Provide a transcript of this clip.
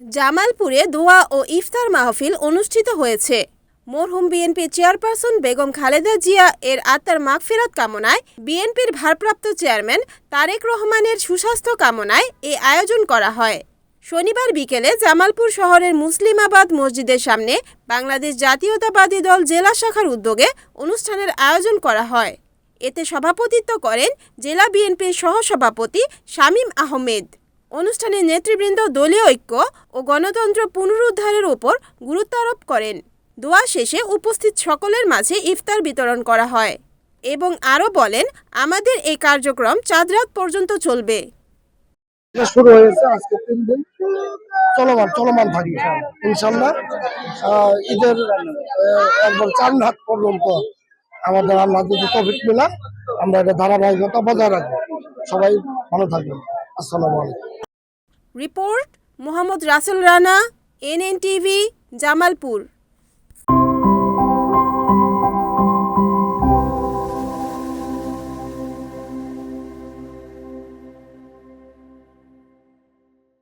জামালপুরে দোয়া ও ইফতার মাহফিল অনুষ্ঠিত হয়েছে। মরহুম বিএনপি চেয়ারপারসন বেগম খালেদা জিয়া এর আত্মার মাগফিরাত কামনায় বিএনপির ভারপ্রাপ্ত চেয়ারম্যান তারেক রহমানের সুস্বাস্থ্য কামনায় এ আয়োজন করা হয়। শনিবার বিকেলে জামালপুর শহরের মুসলিমাবাদ মসজিদের সামনে বাংলাদেশ জাতীয়তাবাদী দল জেলা শাখার উদ্যোগে অনুষ্ঠানের আয়োজন করা হয়। এতে সভাপতিত্ব করেন জেলা বিএনপির সহসভাপতি শামীম আহমেদ। অনুষ্ঠানে নেতৃবৃন্দ দলীয় ঐক্য ও গণতন্ত্র পুনরুদ্ধারের উপর গুরুত্ব আরোপ করেন। দোয়া শেষে উপস্থিত সকলের মাঝে ইফতার বিতরণ করা হয় এবং আরও বলেন, আমাদের এই কার্যক্রম চাঁদরাত পর্যন্ত চলবে। শুরু হয়েছে আজকে তিন দিন। চলমান চলমান থাকবে ইনশাল্লাহ ঈদের একবার চার হাত পর্যন্ত আমাদের আল্লাহ যদি তফিক মিলা আমরা এটা ধারাবাহিকতা বজায় রাখব। সবাই ভালো থাকবেন। আসসালামু আলাইকুম। Report Mohammad Rasel Rana NNTV Jamalpur.